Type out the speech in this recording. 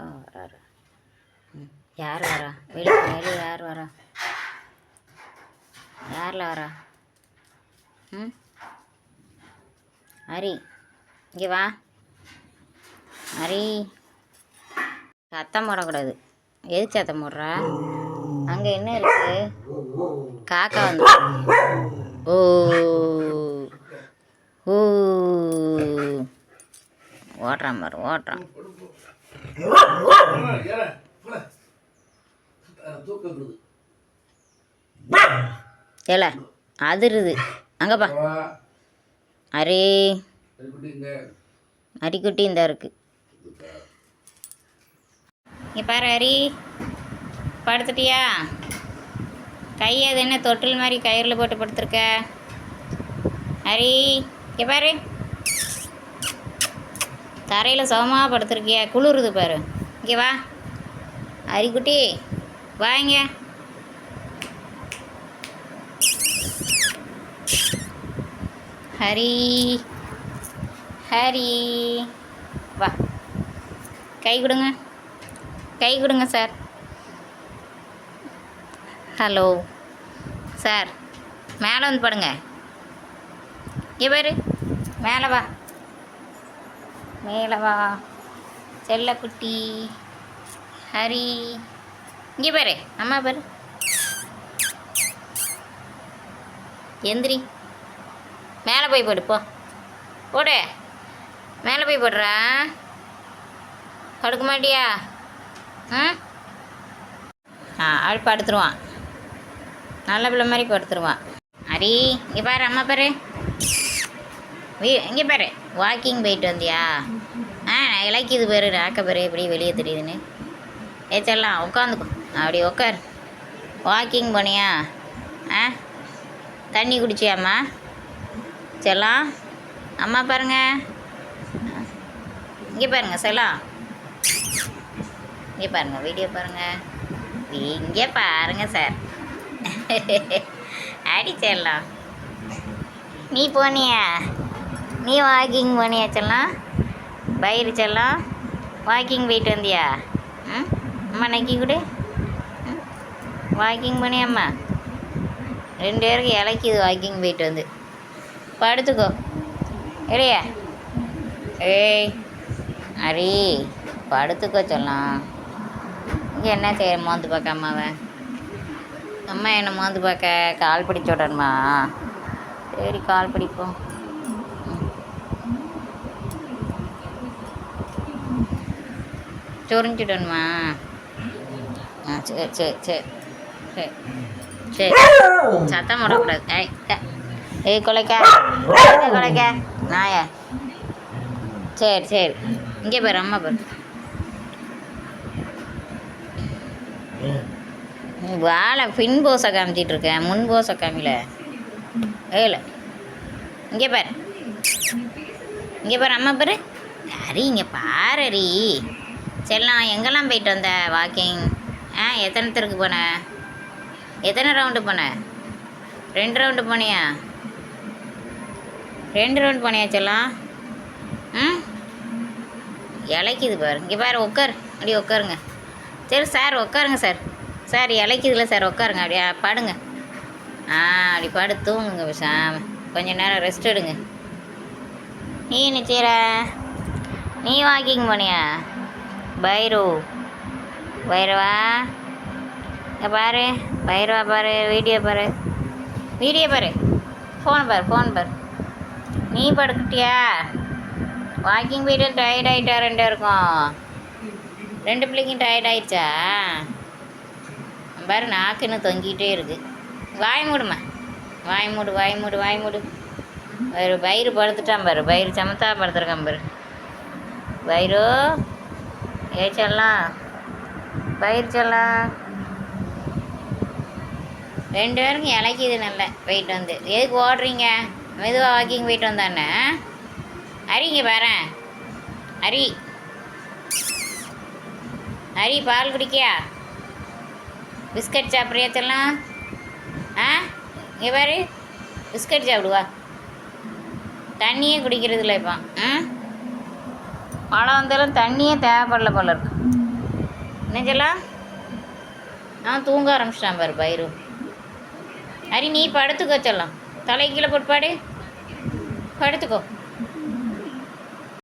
அப்பா வராரு. ம் யார் வரா? வெளியே வெளியே யார் வரா? யாரில் வரா? ம்? ஹரி இங்கே வா. ஹரி சத்தம் போடக்கூடாது. எது சத்தம் போடுறா? அங்கே என்ன இருக்கு? காக்கா வந்து ஓ ஓ. ஓட்டுறான் பாரு ஓட்டுறான் ஏல அதிருது. அங்கப்பா. அரே. அரிக்குட்டி இந்த இருக்கு. இங்கே பாரு ஹரி படுத்துட்டியா? கை அது என்ன தொட்டில் மாதிரி கயிறில் போட்டு படுத்துருக்க? ஹரி இங்கே பாரு. தரையில் சுகமாக படுத்துருக்கியா? குளிருது பாரு. இங்கே வா. அரிக்குட்டி வாங்க ஹரி ஹரி. வா. கை கொடுங்க. கை கொடுங்க சார். ஹலோ. சார் மேலே வந்து படுங்க. இங்கே பாரு. மேலே வா. மேலே வா செல்லக்குட்டி ஹரி. இங்கே பாரு அம்மா பாரு. எந்திரி. மேலே போய் போடு போ. போடு. மேலே போய் போடுறா. படுக்க மாட்டியா? ம்? ஆ அவள் படுத்துருவான். நல்ல பிள்ளை மாதிரி படுத்துருவான். ஹரி இங்கே பாரு அம்மா பாரு. வீ இங்கே பாரு வாக்கிங் போயிட்டு வந்தியா? ஆ இலக்கிது பேர் ராக்க பேர் எப்படி வெளியே தெரியுதுன்னு. ஏச்செல்லாம் உட்காந்துக்கோ அப்படி உட்கார் வாக்கிங் போனியா? ஆ தண்ணி குடிச்சியாம்மா? செல்லம் அம்மா பாருங்க. இங்கே பாருங்க செல்லம் இங்கே பாருங்க வீடியோ பாருங்க. இங்கே பாருங்க சார். அடி செல்லாம் நீ போனியா? நீ வாக்கிங் போனியா செல்லாம் பயிறு செல்லம் வாக்கிங் போயிட்டு வந்தியா? ம்? அம்மா நக்கி கொடு. வாக்கிங் போனியாம்மா ரெண்டு பேருக்கு இலக்கிது வாக்கிங் போயிட்டு வந்து. படுத்துக்கோ. இல்லையா ஏய் அரி படுத்துக்கோ சொல்லலாம் இங்கே என்ன செய்ய மோந்து பார்க்க அம்மாவை? அம்மா என்ன மோந்து பார்க்க கால் பிடிச்சு விடணுமா சரி கால் பிடிப்போம். சொரிஞ்சிடணுமா ஆ சரி சரி சரி சரி சரி சத்தம் போடக்கூடாது ஏய் ஏய் கொலைக்கா ஏய் கொலைக்கா சரி சரி இங்கே பாரு அம்மா பாரு வாழை பின் போசை காமிச்சிட்டு இருக்கேன் முன் போசை காமில ஏல இங்கே பாரு இங்கே பாரு அம்மா பாரு அரி இங்கே பாரு ஹரி செல்லாம் எங்கெல்லாம் போயிட்டு வந்த வாக்கிங் ஆ எத்தனை தெருக்கு போன? எத்தனை ரவுண்டு போன? ரெண்டு ரவுண்டு போனியா? ரெண்டு ரவுண்டு போனியா செல்லம்? ம்? இலைக்குது பாரு. இங்கே பாரு உட்காரு. அப்படியே உட்காருங்க. சரி சார் உட்காருங்க சார். சார் இலைக்குதுல சார் உட்காருங்க. அப்படியே பாடுங்க. ஆ அப்படி பாடு தூங்குங்க விஷாம கொஞ்சம் நேரம் ரெஸ்ட் எடுங்க. நீ என்ன செய்கிற நீ வாக்கிங் போனியா? பைரு. பைரவா? இங்கே பாரு. பைரவா பாரு வீடியோ பாரு. வீடியோ பாரு. ஃபோன் பாரு ஃபோன் பாரு. நீ படுக்கிட்டியா வாக்கிங் போயிட்டு டயர்ட் ஆகிட்டா ரெண்டு இருக்கும் ரெண்டு பிள்ளைக்கும் டயர்ட் ஆயிடுச்சா? பாரு நாக்குன்னு தொங்கிட்டே இருக்கு. வாய் மூடுமா வாய் மூடு வாய் மூடு வாய் மூடு. ஒரு பயிறு படுத்துட்டான் பாரு. பயிறு சமத்தா படுத்துருக்கான் பாரு. பயிரோ ஏ செல்லாம் பயிர் செல்லாம் ரெண்டு பேருக்கும் இலைக்குது நல்ல போயிட்டு வந்து. எதுக்கு ஓடுறீங்க? மெதுவாக வாக்கிங் போயிட்டு வந்தானே? அரிங்க பாரு. அரி. அரி பால் குடிக்கியா? பிஸ்கட் சாப்பிட்றியா செல்லாம் ஆ? இங்கே பாரு. பிஸ்கட் சாப்பிடுவா. தண்ணியே குடிக்கிறது இல்லை இப்போ. ஆ மழை வந்தாலும் தண்ணியே தேவைப்படல போல இருக்கு. நெஞ்சலாம் நான் தூங்க ஆரம்பிச்சிட்டான் பாரு பயிரு. அரி நீ படுத்துக்கோ செல்லம் தலை கீழே போட்டு பாடு. படுத்துக்கோ.